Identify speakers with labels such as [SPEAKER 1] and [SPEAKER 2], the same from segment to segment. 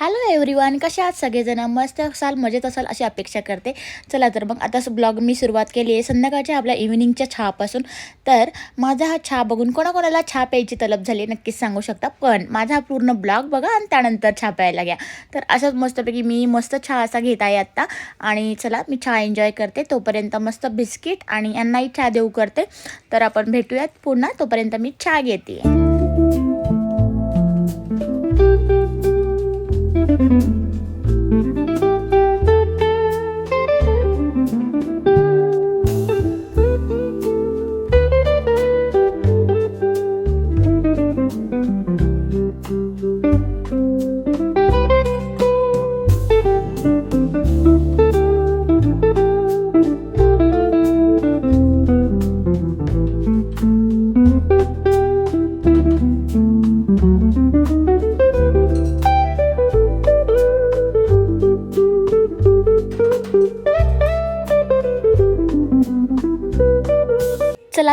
[SPEAKER 1] Hello everyone कशा आहात सगळेजण? मस्त असाल मजेत असाल अशी अपेक्षा करते. चला तर मग आता ब्लॉग मी सुरुवात केली आहे. संध्याकाळच्या आपल्या इव्हिनिंगच्या चहापासून. तर माझा हा चहा बघून कोणाकोणाला चहा प्यायची तलब झाली नक्कीच सांगू शकता. पण माझा हा पूर्ण ब्लॉग बघा आणि त्यानंतर चहा प्यायला घ्या. तर असंच मस्तपैकी मी मस्त चहा असा घेत आहे आत्ता. आणि चला मी चहा एन्जॉय करते. तोपर्यंत मस्त बिस्किट आणि यांनाही चहा देऊ करते. तर आपण भेटूयात पुन्हा. तोपर्यंत मी चहा घेते.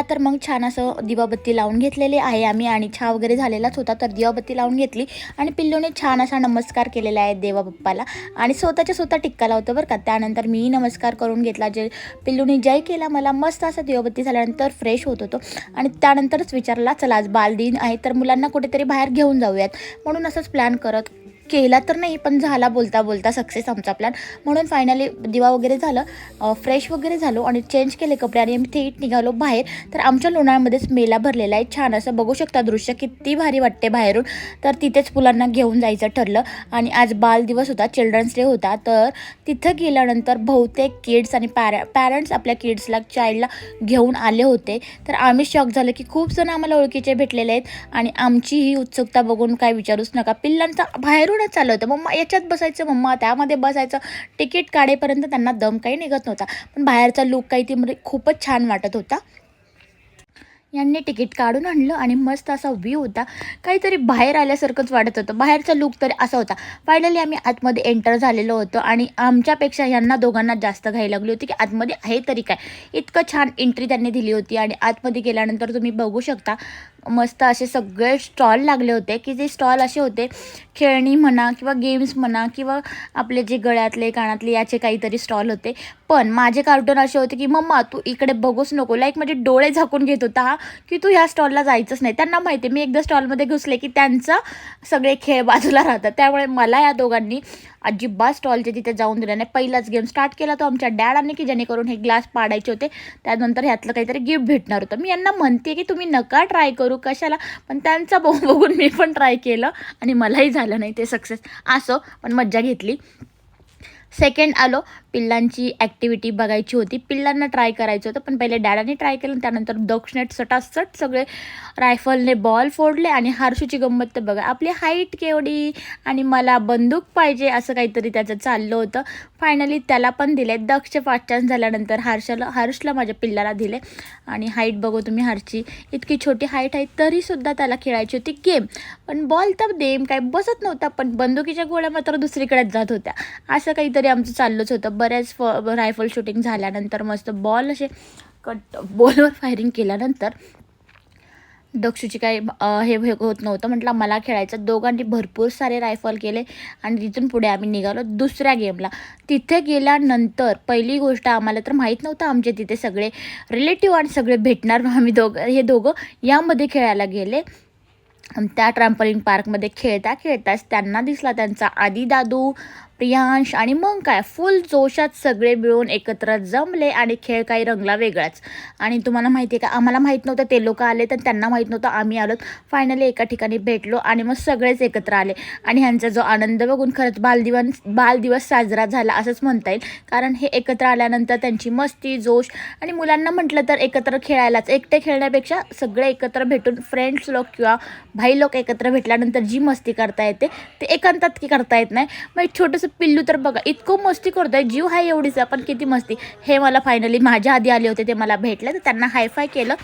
[SPEAKER 1] तर मग छान असं दिवाबत्ती लावून घेतलेले आहे आम्ही आणि छा वगैरे झालेलाच होता तर दिवाबत्ती लावून घेतली आणि पिल्लूने छान असा नमस्कार केलेला आहे देवाबप्पाला आणि स्वतःच्या स्वतः टिक्का लावतं बरं का त्यानंतर मी नमस्कार करून घेतला जे पिल्लूने जय केला मला मस्त असा दिवाबत्ती झाल्यानंतर फ्रेश होत होतो. आणि त्यानंतरच विचारला चला आज बालदिन आहे तर मुलांना कुठेतरी बाहेर घेऊन जाऊयात म्हणून असंच प्लॅन करत केला तर नाही पण झाला बोलता बोलता सक्सेस आमचा प्लॅन म्हणून फायनली दिवा वगैरे झालं फ्रेश वगैरे झालो आणि चेंज केले कपडे आणि आम्ही थेट निघालो बाहेर. तर आमच्या लोणाळमध्येच मेला भरलेला आहे छान असं बघू शकता दृश्य किती भारी वाटते बाहेरून. तर तिथेच मुलांना घेऊन जायचं ठरलं आणि आज बाल दिवस होता चिल्ड्रन्स डे होता. तर तिथं गेल्यानंतर बहुतेक किड्स आणि पॅरे पॅरेंट्स आपल्या किड्सला चाइल्डला घेऊन आले होते. तर आम्ही शॉक झालं की खूप जण आम्हाला ओळखीचे भेटलेले आहेत आणि आमची ही उत्सुकता बघून काय विचारूच नका. पिल्लांचा बाहेरून बाहेरूनच चाललं होतं. मम्मा याच्यात बसायचं मम्मा त्यामध्ये बसायचं. तिकीट काढेपर्यंत त्यांना दम काही निघत नव्हता. पण बाहेरचा लुक काही ती म्हणजे खूपच छान वाटत होता. यांनी तिकीट काढून आणलं आणि मस्त असा व्ह्यू होता. काहीतरी बाहेर आल्यासारखंच वाटत होतं. बाहेरचा लुक तरी असा होता. फायनली आम्ही आतमध्ये एंटर झालेलो होतो आणि आमच्यापेक्षा यांना दोघांना जास्त घाई लागली होती की आतमध्ये आहे तरी काय. इतकं छान एंट्री त्यांनी दिली होती आणि आतमध्ये गेल्यानंतर तुम्ही बघू शकता. मस्त असे सगळे स्टॉल लागले होते की जे स्टॉल असे होते खेळणी म्हणा किंवा गेम्स म्हणा किंवा आपले जे गळ्यातले कानातले याचे काहीतरी स्टॉल होते. पण माझे कार्टून असे होते की मम्मा तू इकडे बघूच नको. लाईक म्हणजे डोळे झाकून घेत होता हा की तू ह्या स्टॉलला जायचंच नाही. त्यांना माहिती आहे मी एकदा स्टॉलमध्ये घुसले की त्यांचा सगळे खेळ बाजूला राहतात. त्यामुळे मला या दोघांनी अजिबात स्टॉलच्या तिथे जाऊन दिलं नाही. पहिलाच गेम स्टार्ट केला तो आमच्या डॅडाने की जेणेकरून हे ग्लास पाडायचे होते. त्यानंतर ह्यातलं काहीतरी गिफ्ट भेटणार होतं. मी यांना म्हणते की तुम्ही नका ट्राय करू कशाला पण त्यांचा बघून बघून मी पण ट्राय केलं आणि मलाही झालं नाही ते सक्सेस असो पण मज्जा घेतली. सेकंड आलो पिल्लांची ॲक्टिव्हिटी बघायची होती. पिल्लांना ट्राय करायचं होतं पण पहिले डॅडाने ट्राय केलं त्यानंतर दक्षिणेट सटासट सगळे रायफलने बॉल फोडले आणि हारशूची गंमत तर बघा आपली हाईट केवढी आणि मला बंदूक पाहिजे असं काहीतरी त्याचं चाललं होतं. फायनली त्याला पण दिले. दक्ष चान्स झाल्यानंतर हर्षाला हर्षला माझ्या पिल्लाला दिले. आणि हाईट बघू तुम्ही हर्षची इतकी छोटी हाईट आहे तरीसुद्धा त्याला खेळायची होती गेम पण बॉल तर देम काय बसत नव्हता पण बंदुकीच्या गोळ्या मात्र दुसरीकडेच जात होत्या. असं काहीतरी आमचं चाललंच होतं. बऱ्याच फ रायफल शूटिंग झाल्यानंतर मस्त बॉल असे कट बॉलवर फायरिंग केल्यानंतर दक्षूची काही हे हे होत नव्हतं. म्हटलं मला खेळायचं. दोघांनी भरपूर सारे रायफल केले आणि तिथून पुढे आम्ही निघालो दुसऱ्या गेमला तिथे गेल्यानंतर पहिली गोष्ट आम्हाला तर माहीत नव्हतं आमचे तिथे सगळे रिलेटिव्ह आणि सगळे भेटणार आम्ही दोघं हे दोघं यामध्ये खेळायला गेले. त्या ट्रॅम्पलिंग पार्कमध्ये खेळता खेळताच त्यांना दिसला त्यांचा आदी दादू प्रियांश आणि मग काय फुल जोशात सगळे मिळून एकत्र जमले आणि खेळ काही रंगला वेगळाच. आणि तुम्हाला माहिती आहे का आम्हाला माहीत नव्हतं ते लोक आले तर त्यांना माहीत नव्हतं आम्ही आलो फायनली एका ठिकाणी भेटलो आणि मग सगळेच एकत्र आले. आणि ह्यांचा जो आनंद बघून खरंच बालदिवस बालदिवस साजरा झाला असंच म्हणता येईल. कारण हे एकत्र आल्यानंतर त्यांची मस्ती जोश आणि मुलांना म्हटलं तर एकत्र खेळायलाच. एकटे खेळण्यापेक्षा सगळे एकत्र भेटून फ्रेंड्स लोक किंवा भाई लोक एकत्र भेटल्यानंतर जी मस्ती करता येते ते एकांतात की करता येत नाही. मग एक छोटंसं पिल्लू तर बघा इतकं मस्ती करतोय जीव हाय एवढीच आपण पण किती मस्ती. हे मला फायनली माझ्या आधी आले होते ते मला भेटले तर त्यांना हायफाय केलं.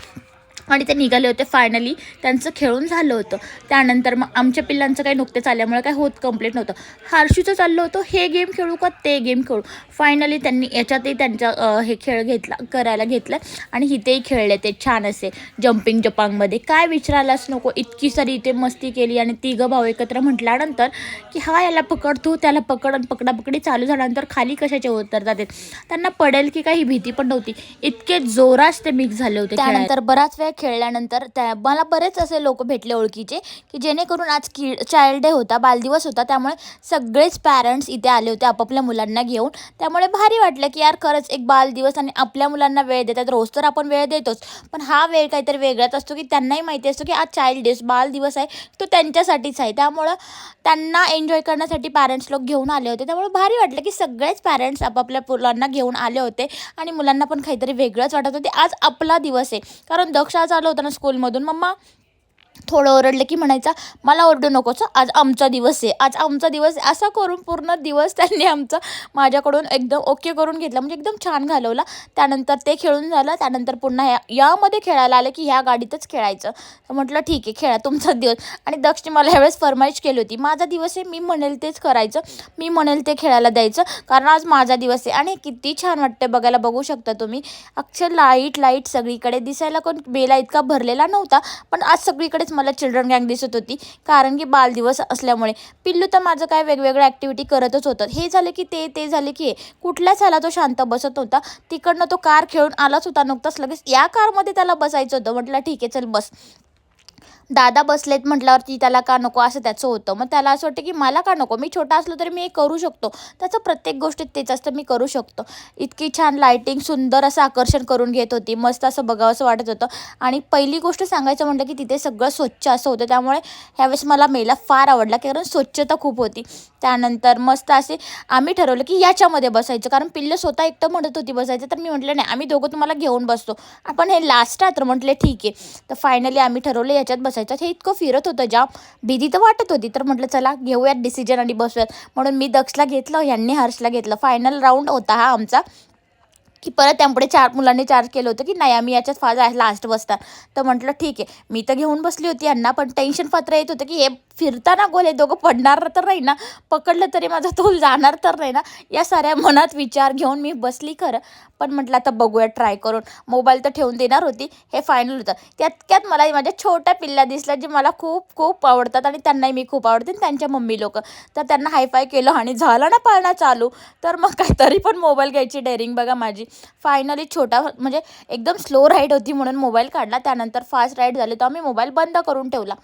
[SPEAKER 1] आणि ते निघाले होते फायनली त्यांचं खेळून झालं होतं. त्यानंतर मग आमच्या पिल्लांचं काही नुकतेच आल्यामुळे काही होत कंप्लीट नव्हतं. हारशीचं चाललं होतं हे गेम खेळू का? ते गेम खेळू. फायनली त्यांनी याच्यातही त्यांच्या हे खेळ घेतला करायला घेतलं. आणि इथेही खेळले ते छान असे जम्पिंग जपांगमध्ये. काय विचारायलाच नको इतकी सारी इथे मस्ती केली. आणि तिघं भाऊ एकत्र म्हटल्यानंतर की हा याला पकडतो त्याला पकड आणि पकडापकडी चालू झाल्यानंतर खाली कशाचे उतरतात जाते? त्यांना पडेल की काही भीती पण नव्हती. इतके जोरात ते मिक्स झाले होते त्यानंतर बराच वेळ खेळल्यानंतर त्या मला बरेच असे लोक भेटले ओळखीचे की जेणेकरून आज की चाइल्ड डे होता बालदिवस होता त्यामुळे सगळेच पॅरेंट्स इथे आले होते आपापल्या मुलांना घेऊन. त्यामुळे भारी वाटलं की यार खरंच एक बालदिवस आणि आपल्या मुलांना वेळ देतात. रोज तर आपण वेळ देतोच. पण हा वेळ काहीतरी वेगळाच असतो की त्यांनाही माहिती असतो की आज चाइल्ड डे बालदिवस आहे तो त्यांच्यासाठीच आहे. त्यामुळं त्यांना एन्जॉय करण्यासाठी पॅरेंट्स लोक घेऊन आले होते. त्यामुळे भारी वाटलं की सगळेच पॅरेंट्स आपापल्या मुलांना घेऊन आले होते आणि मुलांना पण काहीतरी वेगळंच वाटत होते. आज आपला दिवस आहे. कारण दक्ष आज आलं होतं ना स्कूलमधून मम्मा थोडं ओरडलं की म्हणायचा मला ओरडू नकोस आज आमचा दिवस आहे. आज आमचा दिवस आहे. असा करून पूर्ण दिवस त्यांनी आमचा माझ्याकडून एकदम ओके करून घेतला. म्हणजे एकदम छान घालवला. त्यानंतर ते खेळून झालं. त्यानंतर पुन्हा या यामध्ये खेळायला आलं की ह्या गाडीतच खेळायचं. तर म्हटलं ठीक आहे खेळा तुमचा दिवस. आणि दक्षने मला ह्यावेळेस फरमाईश केली होती माझा दिवस आहे मी म्हणेल तेच करायचं. मी म्हणेल ते खेळायला द्यायचं. कारण आज माझा दिवस आहे. आणि किती छान वाटते बघायला. बघू शकता तुम्ही. अक्षर लाइट लाइट सगळीकडे. दिसायला कोण बेला इतका भरलेला नव्हता पण आज सगळीकडे सगळीकडेच मला चिल्ड्रन गँग दिसत होती. कारण की बालदिवस असल्यामुळे. पिल्लू तर माझं काय वेगवेगळ्या ॲक्टिव्हिटी करतच होतं. हे झालं की ते ते झाले की कुठल्याच ह्याला तो शांत बसत होता तिकडनं तो कार खेळून आलाच होता. नुकताच लगेच या कारमध्ये त्याला बसायचं होतं. म्हटलं ठीक आहे चल बस. दादा बसलेत म्हटल्यावरती त्याला का नको असं त्याचं होतं. मग त्याला असं वाटतं की मला का नको? मी छोटा असलो तरी मी हे करू शकतो. त्याचं प्रत्येक गोष्टीत तेच असतं मी करू शकतो. इतकी छान लायटिंग सुंदर असं आकर्षण करून घेत होती. मस्त असं बघावं असं वाटत होतं. आणि पहिली गोष्ट सांगायचं म्हटलं की तिथे सगळं स्वच्छ असं होतं. त्यामुळे ह्यावेळेस मला मेला फार आवडला. कारण स्वच्छता खूप होती. त्यानंतर मस्त असे आम्ही ठरवलं की याच्यामध्ये बसायचं. कारण पिल्लं स्वतः एकटं म्हणत होती बसायचं. तर मी म्हटलं नाही आम्ही दोघं तुम्हाला घेऊन बसतो. आपण हे लास्ट आहे तर म्हटलं ठीक आहे. तर फायनली आम्ही ठरवलं याच्यात बसायचं. हे इतकं फिरत होतं जाम भीती तर वाटत होती. तर म्हटलं चला घेऊयात डिसिजन आणि बसूयात. म्हणून मी दक्षला घेतलं यांनी हर्षला घेतलं. फायनल राऊंड होता हा आमचा. की परत त्यामुळे चार मुलांनी चार्ज केलं होतं की नाही आम्ही याच्यात फार लास्ट बसतात तर म्हटलं ठीक आहे. मी तर घेऊन बसली होती यांना पण टेन्शन पात्र येत होतं की हे फिरताना गोल हे दोघं पडणार तर नाही ना पकडलं तरी माझा तोल जाणार तर नाही ना या साऱ्या मनात विचार घेऊन मी बसली खरं. पण म्हटलं आता बघूया ट्राय करून. मोबाईल तर ठेवून देणार होती हे फायनल होतं. त्यात मला माझ्या छोट्या पिल्ल्या दिसल्या जे मला खूप खूप आवडतात आणि त्यांनाही मी खूप आवडते त्यांच्या मम्मी लोक. तर त्यांना हायफाय केलं आणि झालं ना पाळणा चालू. तर मग काय तरी पण मोबाईल घ्यायची डेअरिंग बघा माझी. फायनली छोटा म्हणजे एकदम स्लो राईड होती म्हणून मोबाईल काढला. त्यानंतर फास्ट राईड झाली तर आम्ही मोबाईल बंद करून ठेवला.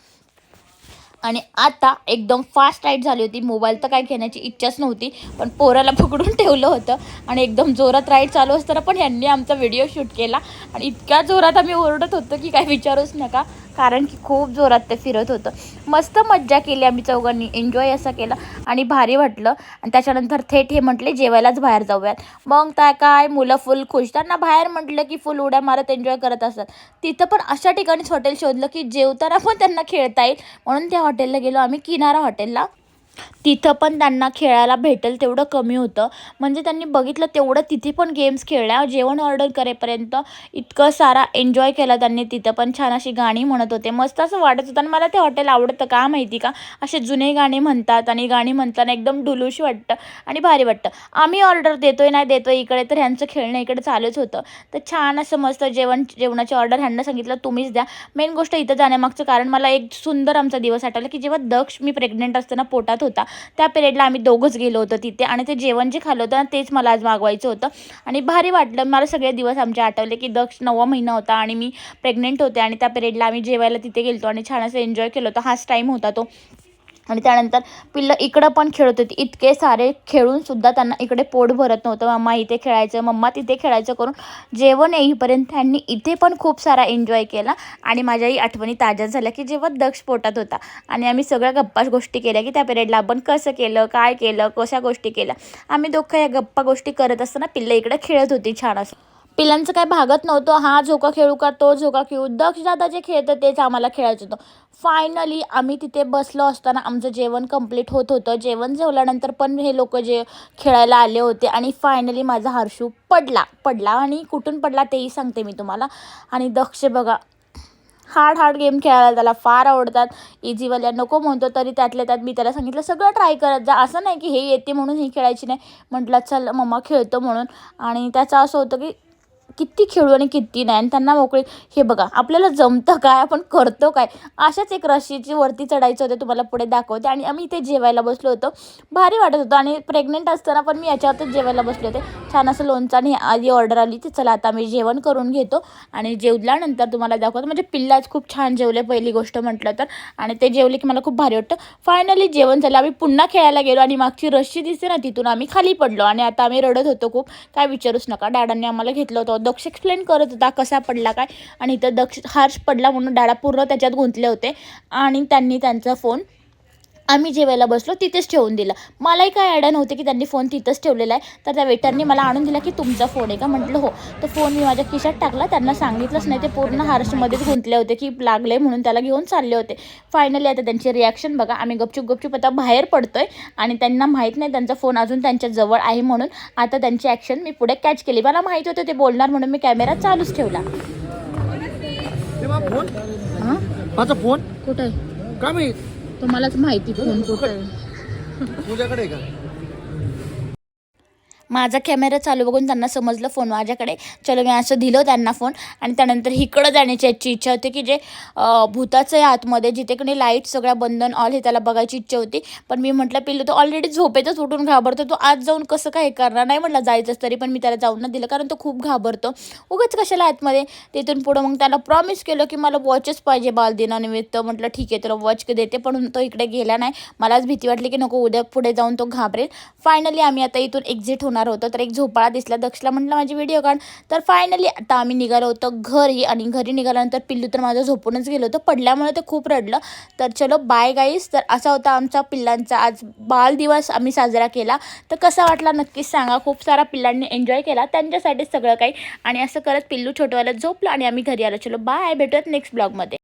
[SPEAKER 1] आणि आता एकदम फास्ट राईड झाली होती. मोबाईल तर काय घेण्याची इच्छाच नव्हती पण पोराला पकडून ठेवलं होतं आणि एकदम जोरात राईड चालू असताना पण ह्यांनी आमचा व्हिडिओ शूट केला. आणि इतक्या जोरात आम्ही ओरडत होतो की काय विचारूच नका. कारण की खूप जोरात ते फिरत होतं. मस्त मज्जा केली आम्ही चौघांनी. एन्जॉय असा केला. आणि भारी वाटलं. आणि त्याच्यानंतर थेट हे म्हटले जेवायलाच बाहेर जाऊयात. मग त्या काय मुलं फुल खुश. त्यांना बाहेर म्हटलं की फुल उड्या मारत एन्जॉय करत असतात तिथं पण अशा ठिकाणीच हॉटेल शोधलं की जेवताना पण त्यांना खेळता येईल. म्हणून त्या हॉटेलला गेलो आम्ही किनारा हॉटेलला तिथं पण त्यांना खेळायला भेटेल तेवढं कमी होतं. म्हणजे त्यांनी बघितलं तेवढं तिथे पण गेम्स खेळल्या. जेवण ऑर्डर करेपर्यंत इतकं सारा एन्जॉय केला त्यांनी. तिथं पण छान अशी गाणी म्हणत होते. मस्त असं वाटत होतं. आणि मला ते हॉटेल आवडतं का माहिती का? असे जुने गाणे म्हणतात आणि गाणी म्हणताना एकदम डुलूशी वाटतं आणि भारी वाटतं. आम्ही ऑर्डर देतोय नाही देतोय इकडे तर ह्यांचं खेळणं इकडे चालूच होतं. तर छान असं मस्त जेवण जेवणाची ऑर्डर ह्यांना सांगितलं तुम्हीच द्या. मेन गोष्ट इथं जाण्यामागचं कारण मला एक सुंदर आमचा दिवस आठवला की जेव्हा दक्ष मी प्रेग्नेंट असताना पोटात होता. त्या पिरियडला आम्ही दोघंच गेलो होतो तिथे आणि ते जेवण जे खाल्लं होतं तेच मला आज मागवायचं होतं. आणि भारी वाटलं मला सगळे दिवस आमचे आठवले की दक्ष नववा महिना होता आणि मी प्रेग्नेंट होते आणि त्या पिरियडला आम्ही जेवायला तिथे गेलो आणि छान असं एन्जॉय केलं होतं. हाच टाईम होता तो. आणि त्यानंतर पिल्लं इकडं पण खेळत होती. इतके सारे खेळून सुद्धा त्यांना इकडे पोट भरत नव्हतं. मम्मा इथे खेळायचं मम्मा तिथे खेळायचं करून जेवण येईपर्यंत त्यांनी इथे पण खूप सारा एन्जॉय केला. आणि माझ्याही आठवणी ताज्या झाल्या की जेव्हा दक्ष पोटात होता. आणि आम्ही सगळ्या गप्पा गोष्टी केल्या की त्या पिरियडला आपण कसं केलं काय केलं कशा गोष्टी केल्या. आम्ही दोघं या गप्पा गोष्टी करत असताना पिल्लं इकडे खेळत होती छान असं. पिलांचं काय भागत नव्हतं. हा झोका खेळू का तो झोका खेळू दक्ष दादा जे खेळतं तेच आम्हाला खेळायचं होतं. फायनली आम्ही तिथे बसलो असताना आमचं जेवण कंप्लीट होत होतं. जेवण जेवल्यानंतर पण हे लोक जे खेळायला आले होते आणि फायनली माझा हर्षू पडला. पडला आणि कुठून पडला तेही सांगते मी तुम्हाला. आणि दक्ष बघा हार्ड हार्ड गेम खेळायला त्याला फार आवडतात. इझीवाल्या नको म्हणतो तरी त्यातल्या त्यात मी त्याला सांगितलं सगळं ट्राय करत जा. असं नाही की हे येते म्हणून ही खेळायची नाही. म्हटलं चल मम्मा खेळतो म्हणून. आणि त्याचं असं होतं की किती खेळू आणि किती नाही. आणि त्यांना मोकळी हे बघा आपल्याला जमतं काय? आपण करतो काय? अशाच एक रशीची वरती चढायचं होतं तुम्हाला पुढे दाखवते. आणि आम्ही इथे जेवायला बसलो होतो. भारी वाटत होतं. आणि प्रेग्नेंट असताना पण मी याच्यावरतीच जेवायला बसले होते. छान असं लोणचं आणि आधी ऑर्डर आली ते चला आता मी जेवण करून घेतो. आणि जेवल्यानंतर तुम्हाला दाखवतो. म्हणजे पिल्लाच खूप छान जेवले पहिली गोष्ट म्हटलं तर. आणि ते जेवले की मला खूप भारी वाटतं. फायनली जेवण झालं. आम्ही पुन्हा खेळायला गेलो आणि मागची रशी दिसते ना तिथून आम्ही खाली पडलो. आणि आता आम्ही रडत होतो खूप. काय विचारूच नका. डॅडांनी आम्हाला घेतलं होतं. दक्ष एक्सप्लेन करत होता कसा पडला काय. आणि इथं दक्ष हार्श पडला म्हणून डाळा पूर्ण त्याच्यात गुंतले होते. आणि त्यांनी त्यांचा फोन आम्ही जेवायला बसलो तिथेच ठेवून दिला. मलाही काय आयडिया नव्हती की त्यांनी फोन तिथंच ठेवलेला आहे. तर त्या वेटरने मला आणून दिला की तुमचा फोन आहे का? म्हटलं हो. तर फोन मी माझ्या खिशात टाकला. त्यांना सांगितलंच नाही. ते पूर्ण हार्शमध्येच गुंतले होते की लागले म्हणून त्याला घेऊन चालले होते. फायनली आता त्यांची रिॲक्शन बघा. आम्ही गपचूप गपचूप आता बाहेर पडतोय आणि त्यांना माहीत नाही त्यांचा फोन अजून त्यांच्या जवळ आहे म्हणून. आता त्यांची ॲक्शन मी पुढे कॅच केली. मला माहीत होतं ते बोलणार म्हणून मी कॅमेरा चालूच ठेवला.
[SPEAKER 2] फोन? माझा फोन?
[SPEAKER 1] कुठं? आहे
[SPEAKER 2] का मी
[SPEAKER 1] तुम्हालाच माहिती फोन कुठं आहे.
[SPEAKER 2] तुझ्याकडे का?
[SPEAKER 1] माझा कॅमेरा चालू बघून त्यांना समजलं फोन माझ्याकडे. चलो मी असं दिलं त्यांना फोन आणि त्यानंतर इकडं जाण्याची याची इच्छा होती की जे भूताचं आहे आतमध्ये जिथे कोणी लाइट सगळ्या बंधन ऑल हे त्याला बघायची इच्छा होती. पण मी म्हटलं पिल्लू तो ऑलरेडी झोपेतच उठून घाबरतो. तो आज जाऊन कसं काय करणार? नाही म्हटलं जायचंच तरी पण मी त्याला जाऊन न दिलं. कारण तो खूप घाबरतो. उगाच कशाला आतमध्ये? तिथून पुढं मग त्याला प्रॉमिस केलं की मला वॉचच पाहिजे बालदिनानिमित्त. म्हटलं ठीक आहे तुला वॉच देते पण तो इकडे गेला नाही. मलाच भीती वाटली की नको उद्या पुढे जाऊन तो घाबरेल. फायनली आम्ही आता इथून एक्झिट होणार होतो. तर एक झोपाळा दिसला दक्षला. म्हटलं माझी व्हिडिओ काढ. तर फायनली आता आम्ही निघालो होतो घरी आणि घरी निघाल्यानंतर पिल्लू तर माझं झोपूनच गेलो होतं. पडल्यामुळे ते खूप रडलं. तर चलो बाय गाईस तर असा होता आमचा पिल्लांचा आज बाल दिवस आम्ही साजरा केला. तर कसा वाटला नक्कीच सांगा. खूप सारा पिल्लांनी एन्जॉय केला. त्यांच्यासाठीच सगळं काही. आणि असं करत पिल्लू छोटवाला झोपलं आणि आम्ही घरी आलो. चलो बाय भेटूयात नेक्स्ट ब्लॉगमध्ये